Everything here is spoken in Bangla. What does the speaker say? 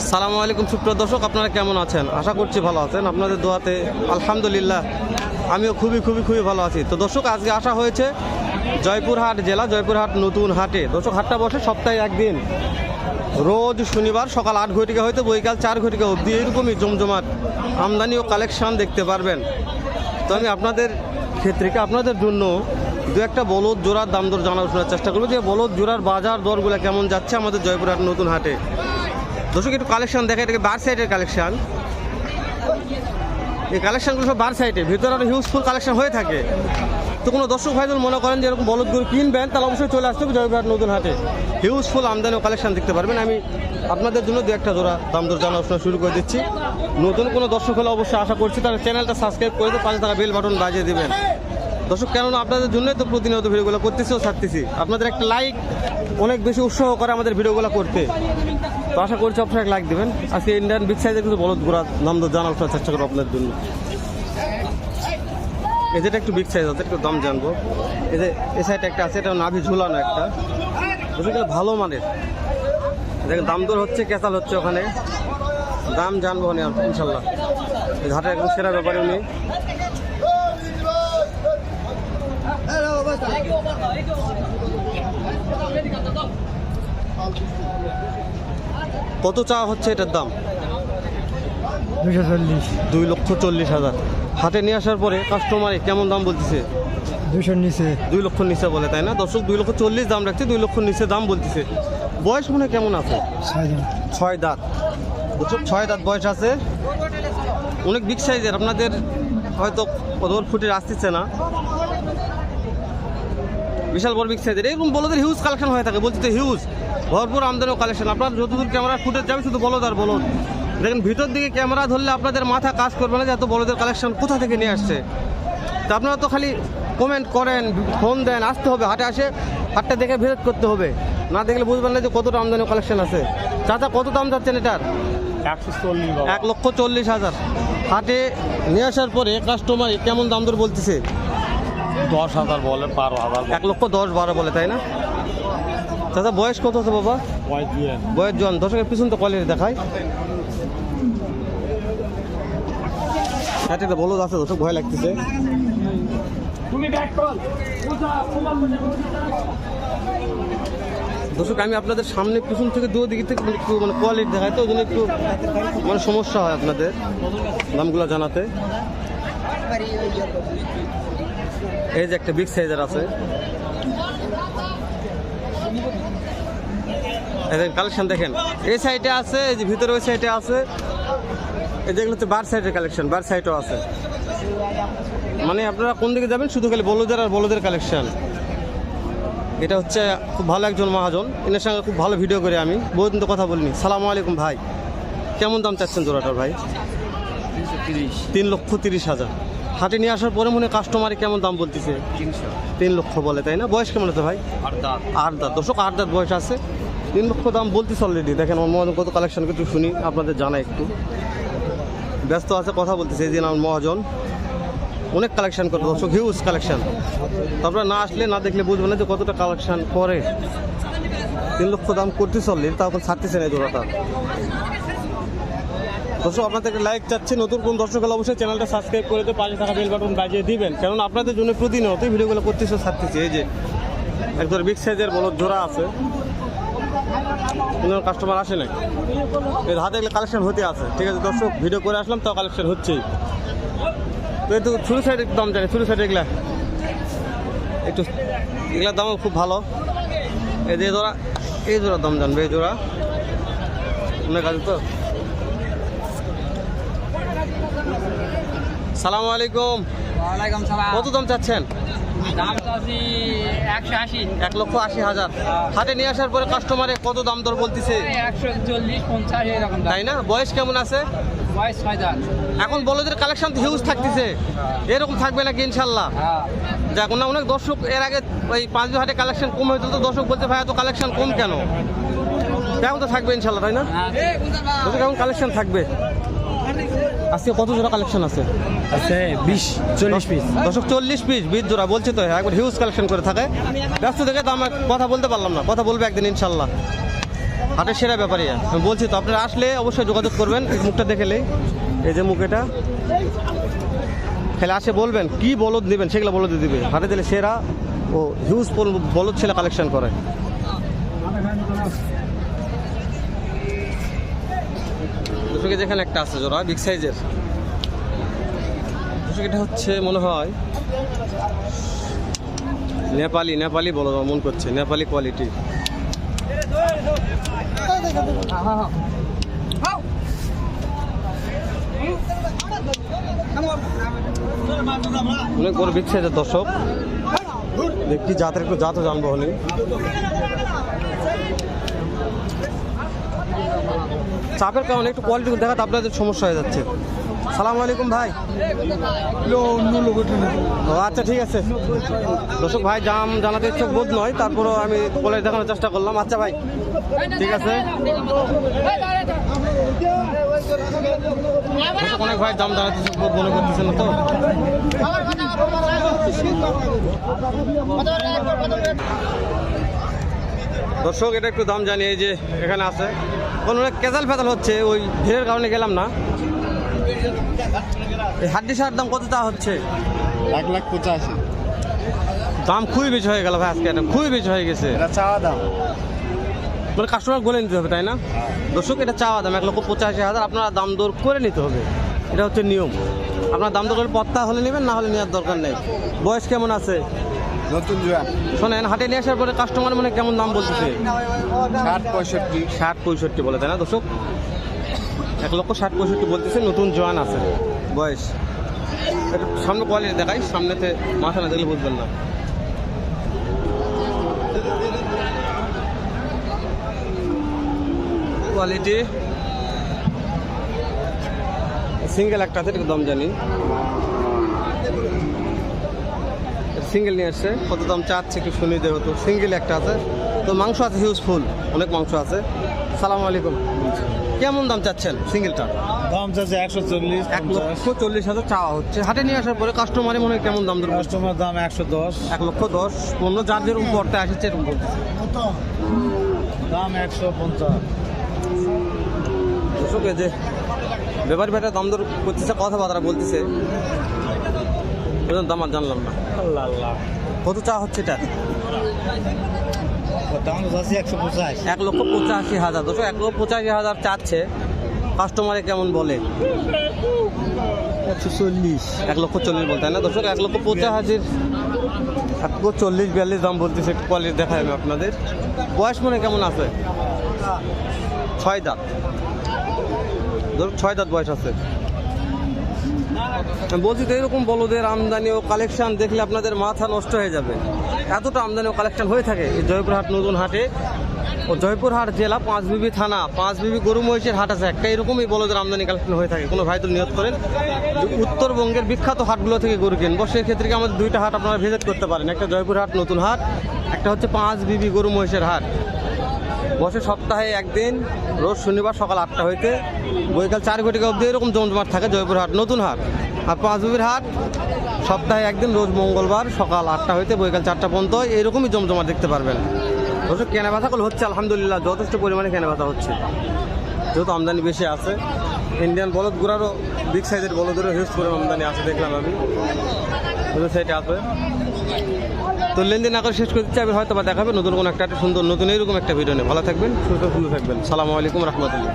সালামু আলাইকুম সুপ্রিয় দর্শক, আপনারা কেমন আছেন? আশা করছি ভালো আছেন। আপনাদের দোয়াতে আলহামদুলিল্লাহ আমিও খুবই খুবই খুবই ভালো আছি। তো দর্শক, আজকে আসা হয়েছে জয়পুরহাট জেলা, জয়পুরহাট নতুন হাটে। দর্শক, হাটটা বসে সপ্তাহে একদিন। রোজ শনিবার সকাল আট ঘটিকা হয়তো বৈকাল চার ঘটিকা অবধি এরকমই জমজমাট আমদানি ও কালেকশন দেখতে পারবেন। তো আমি আপনাদের ক্ষেত্রে আপনাদের জন্য দু একটা বলদ জোড়ার দাম দর জানার শোনার চেষ্টা করব যে বলদ জোড়ার বাজার দরগুলো কেমন যাচ্ছে আমাদের জয়পুরহাট নতুন হাটে। দর্শক, একটু কালেকশন দেখে, এটাকে বার সাইডের কালেকশন এই কালেকশনগুলো সব বার সাইডে ভিতরে আরও হিউজফুল কালেকশন হয়ে থাকে। তো কোনো দর্শক ভাই মনে করেন যে এরকম বলদগুলো কিনবেন, তাহলে অবশ্যই চলে আসতে হবে জয়পুরহাট নতুন হাটে। হিউজফুল আমদানি কালেকশন দেখতে পারবেন। আমি আপনাদের জন্য দু একটা জোড়া দাম দর জানা শোনা শুরু করে দিচ্ছি। নতুন কোনো দর্শক হলে অবশ্যই আশা করছি তার চ্যানেলটা সাবস্ক্রাইব করে পাশে থাকা বেল বাটন বাজিয়ে দেবেন। দর্শক, কেননা আপনাদের জন্যই তো প্রতিনিয়ত ভিডিওগুলো করতেছি ও ছাড়তেছি। আপনাদের একটা লাইক অনেক বেশি উৎসাহ করে আমাদের ভিডিওগুলো করতে। তো আশা করছি আপনারা লাইক দেবেন। আজকে ইন্ডিয়ান বিগ সাইজের কিছু বলদ গোড়া দাম জানার চেষ্টা করব আপনাদের জন্য। যেটা একটু বিগ সাইজ আছে, একটু দাম জানব। যে এই সাইডে একটা আছে, এটা নাভি ঝুলানো একটা। বুঝলি ভালো মানের। দেখেন, দাম দর হচ্ছে কেসাল হচ্ছে ওখানে। দাম জানব না, ইনশাল্লাহ। ঘাটের একদম সেরা ব্যাপারে উনি। কত চাওয়া হচ্ছে এটার দাম? দুশো চল্লিশ। দুই লক্ষ চল্লিশ হাজার। হাটে নিয়ে আসার পরে কাস্টমারে কেমন দাম বলতেছে? দুশোর নিচে। দুই লক্ষ নিচে বলে তাই না? দর্শক দুই লক্ষ চল্লিশ দাম রাখছে দুই লক্ষ নিচে দাম বলতেছে। বয়স মনে কেমন আছে? ছয় দাঁত। ছয় দাঁত বয়স আছে। অনেক বিগ সাইজের আপনাদের হয়তো কতবার ফুটে আসতেছে না। বিশাল বড় বিগ সাইজের এরকম বলদের হিউজ কালেকশন হয়ে থাকে বলছি তো হিউজ ভরপুর আমদানি কালেকশন আপনার যতদূর ক্যামেরা ফুটেজ যাবে শুধু বলদ আর বলদ দেখেন ভিতর দিকে ক্যামেরা ধরলে আপনাদের মাথা কাজ করবে না যে এত বলদের কালেকশন কোথা থেকে নিয়ে আসছে। তা আপনারা তো খালি কমেন্ট করেন ফোন দেন আসতে হবে হাটে আসে হাটটা দেখে ভিজিট করতে হবে। না দেখলে বুঝবেন না যে কতটা আমদানি কালেকশন আছে। চাচা কত দাম যাচ্ছেন এটার? একশো এক লক্ষ চল্লিশ হাজার। হাটে নিয়ে আসার পরে কাস্টমার কেমন দাম দর বলতেছে? দশ হাজার বলে বারো হাজার এক লক্ষ দশ বারো বলে তাই না? চাচা বয়স কত আছে বাবা? বয়স জন, দর্শকের পিছন তো কোয়ালিটি দেখায় একটা বলদ আছে, দর্শক, ভয় লাগতেছে। দর্শক, আমি আপনাদের সামনে পিছন থেকে দু দিকে থেকে মানে একটু মানে কোয়ালিটি দেখায় তো, ওই জন্য একটু মানে সমস্যা হয় আপনাদের দামগুলো জানাতে। এই যে একটা বিগ সাইজের আছে। কালেকশন দেখেন এই সাইডে আছে এই যে ভিতরে ওই সাইডে আছে। এই যেগুলো হচ্ছে বার সাইডের কালেকশন বার সাইডও আছে। মানে আপনারা কোন দিকে যাবেন? শুধু খালি বলদের আর বলদের কালেকশন এটা হচ্ছে খুব ভালো একজন মহাজন। এনার সঙ্গে খুব ভালো ভিডিও করে আমি। বহুদিন তো কথা বলিনি। সালামু আলাইকুম ভাই। কেমন দাম চাচ্ছেন জোড়াটার ভাই? তিন লক্ষ তিরিশ হাজার। হাটে নিয়ে আসার পরে মনে কাস্টমারে কেমন দাম বলতেছে? তিন লক্ষ বলে তাই না? বয়স কেমন আছে ভাই? আট দাঁত। দর্শক আট দাঁত বয়স আছে। তিন লক্ষ দাম বলতেছে অলরেডি দেখেন, আমার মহাজন কত কালেকশন একটু শুনি, আপনাদের জানা একটু। ব্যস্ত আছে, কথা বলতেছে, এই দিন আমার মহাজন। অনেক কালেকশন করে দর্শক হিউজ কালেকশন তারপরে না আসলে, না দেখলে বুঝবে না যে কতটা কালেকশন করে। তিন লক্ষ দাম করতেছে অলরেডি তারপর ছাড়তেছে না জোড়াটা। দর্শক, আপনাদেরকে লাইক চাচ্ছি, নতুন কোন দর্শক হলে অবশ্যই চ্যানেলটা সাবস্ক্রাইব করে দিয়ে পাশে থাকা বেল বাটন বাজিয়ে দিবেন। কেননা আপনাদের জন্য প্রতিনিয়তই ভিডিওগুলো করতেছে, ছাড়তেছি, এই যে। একদম বিগ সাইজের বলদ জোড়া আছে। কোনো কাস্টমার আসে নাই। এর হাতে এগুলো কালেকশন হতে আছে। ঠিক আছে দর্শক ভিডিও করে আসলাম তাও কালেকশন হচ্ছেই। তো একটু ছোটো সাইডের দাম জানি ছোটো সাইড এগুলা। একটু এগুলার দামও খুব ভালো। এই যে জোড়া এই জোড়ার দাম জানবে এই জোড়া। অনেক আছে তো? সালামু আলাইকুম। কত দাম চাচ্ছেন? দাম চাচ্ছি একশো আশি। এক লক্ষ আশি হাজার। হাটে নিয়ে আসার পরে কাস্টমারে কত দাম দর বলতেছে? একশো চল্লিশ পঞ্চাশ এরকম তাই না? বয়স কেমন আছে? বয়স ছয় এখন বলদের কালেকশন তো হিউজ থাকতেছে। এরকম থাকবে নাকি ইনশাল্লাহ? হ্যাঁ। যাক না অনেক দর্শক এর আগে ওই পাঁচ হাটে কালেকশন কম হয়েছিল তো। দর্শক বলছে ভাই এত কালেকশন কম কেন? এখন তো থাকবে ইনশাল্লাহ তাই না? এখন কালেকশন থাকবে। আজকে কত জোড়া কালেকশন আছে? আছে বিশ চল্লিশ পিস দশক চল্লিশ পিস বিশ জোড়া বলছে তো হ্যাঁ, একবার হিউজ কালেকশন করে থাকে। ব্যস্ত থেকে তো আমার কথা বলতে পারলাম না কথা বলবে একদিন ইনশাল্লাহ। হাটের সেরা ব্যাপারী আমি বলছি তো আপনারা আসলে অবশ্যই যোগাযোগ করবেন এই মুখটা দেখেলেই এই যে মুখ এটা। খেলে আসে বলবেন কি বলদ নেবেন সেগুলো বলদ দিবে। হাটে দিলে সেরা ও হিউজ বলদ ছেলে কালেকশন করে। দর্শক যেখানে একটা আছে জোড়া বিগ সাইজের এটা হচ্ছে মনে হয় নেপালি নেপালি বলো মন করছে, নেপালি কোয়ালিটি অনেক বড় বিগ সাইজের দর্শক। দেখি, জাতের একটু জাতও জানব হলে। চাপের কারণে একটু কোয়ালিটি দেখাতে আপনাদের সমস্যা হয়ে যাচ্ছে। সালাম আলাইকুম ভাই। ও আচ্ছা ঠিক আছে। দর্শক ভাই জাম জানাতে ইচ্ছুক বোধ নয় তারপরও আমি বলে দেখানোর চেষ্টা করলাম। আচ্ছা ভাই ঠিক আছে। অনেক ভাই দাম জানাতে ইচ্ছুক বোধ মনে করতেছেন না তো। দর্শক এটা একটু দাম জানি এই যে এখানে আছে। কোন কেজাল ফেতাল হচ্ছে ওই ভিড়ের কারণে গেলাম না। এই হাড্ডি সার দাম কত তা হচ্ছে? এক লাখ পঁচাশি। দাম খুবই বেশি হয়ে গেল ভাই আজকে এটা খুবই বেশি হয়ে গেছে। এটা চাওয়া দাম। মানে কাস্টমার বলে নিতে হবে তাই না? দর্শক এটা চাওয়া দাম এক লক্ষ পঁচাশি হাজার আপনারা দাম দর করে নিতে হবে। এটা হচ্ছে নিয়ম। আপনার দাম দর করে পত্তা হলে নেবেন না হলে নেওয়ার দরকার নেই। বয়স কেমন আছে? নতুন জোয়ান শোনেন হাটে নিয়ে আসার পরে কাস্টমার মানে কেমন দাম বলতেছে? ষাট পঁয়ষট্টি। ষাট পঁয়ষট্টি বলে তাই না দর্শক? এক লক্ষ ষাট পঁয়ষট্টি বলতেছে নতুন জোয়ান আছে। বয়স। একটু সামনে কোয়ালিটি দেখাই সামনেতে মাথা না দেখলে বুঝবেন না। কোয়ালিটি সিঙ্গেল একটা আছে একটু দাম জানি। সিঙ্গেল নিয়ে আসছে কত দাম চাচ্ছে একটু শুনি দে হতো সিঙ্গেল একটা আছে। তো মাংস আছে হিউজ ফুল অনেক মাংস আছে। সালাম আলাইকুম। কেমন দাম চাচ্ছেন সিঙ্গেলটা? দাম চাচ্ছে একশো চল্লিশ এক লক্ষ চল্লিশ হাজার চাওয়া হচ্ছে। হাটে নিয়ে আসার পরে কাস্টমারে মনে হয় কেমন দাম ধরবে? কাস্টমার দাম একশো দশ। এক লক্ষ দশ। পনেরো যার যেরকম পড়তে আসছে এরকম। দাম একশো পঞ্চাশ। যে ব্যাপারী ভাইটা দাম দর করতেছে কথাবার্তা বলতেছে। এরকম দাম আর জানলাম না। আল্লাহ। আল্লাহ কত চা হচ্ছে এটা? পঁচাশ। এক লক্ষ পঁচাশি হাজার। দর্শক এক লক্ষ পঁচাশি হাজার চাচ্ছে। কাস্টমারে কেমন বলে? একশো চল্লিশ। এক লক্ষ চল্লিশ বলতে হয় না? দর্শক এক লক্ষ পঁচাশির এক লক্ষ চল্লিশ বিয়াল্লিশ দাম বলতেছে একটু কোয়ালিটি দেখাই আমি আপনাদের। বয়স মনে কেমন আছে? ছয় দাঁত। ধরুন ছয় দাঁত বয়স আছে। বলছি তো এরকম বলদের আমদানি ও কালেকশন দেখলে আপনাদের মাথা নষ্ট হয়ে যাবে। এতটা আমদানি ও কালেকশন হয়ে থাকে জয়পুরহাট নতুন হাটে। ও জয়পুরহাট জেলা পাঁচবিবি থানা, পাঁচ পাঁচবিবি গরু মহিষের হাট আছে। একটা এরকমই বলদের আমদানি কালেকশন হয়ে থাকে। কোনো ভাই তো নিয়ত করেন? উত্তরবঙ্গের বিখ্যাত হাটগুলো থেকে গরু কিনবো। সেক্ষেত্রে কি আমাদের দুইটা হাট আপনারা ভিজিট করতে পারেন। একটা জয়পুরহাট নতুন হাট, একটা হচ্ছে পাঁচ বিবি গরু মহিষের হাট। বসে সপ্তাহে একদিন, রোজ শনিবার সকাল আটটা হইতে। বৈকাল চার ঘটিকা অবধি এরকম জমজমাট থাকে জয়পুর হাট নতুন হাট। আর পাঁচবিবির হাট, সপ্তাহে একদিন, রোজ মঙ্গলবার সকাল আটটা হইতে বৈকাল চারটা পর্যন্ত এরকমই জমজমাট দেখতে পারবেন। অবশ্য কেনা বেচাগুলো হচ্ছে, আলহামদুলিল্লাহ, যথেষ্ট পরিমাণে কেনা বেচা হচ্ছে। যেহেতু আমদানি বেশি আছে ইন্ডিয়ান বলদ গুড়ারও বিগ সাইজের বলদেরও হিউজ করে আমদানি আছে, দেখলাম আমি। সাইডে আছে। তো লেনদেন না করে শেষ করতে চাই হয়তো বা দেখাবে নতুন কোনো একটা একটা সুন্দর, নতুন এরকম একটা ভিডিও নিয়ে। ভালো থাকবেন, সুস্থ সুন্দর থাকবেন। সালামু আলাইকুম, রহমতুল্লাহ।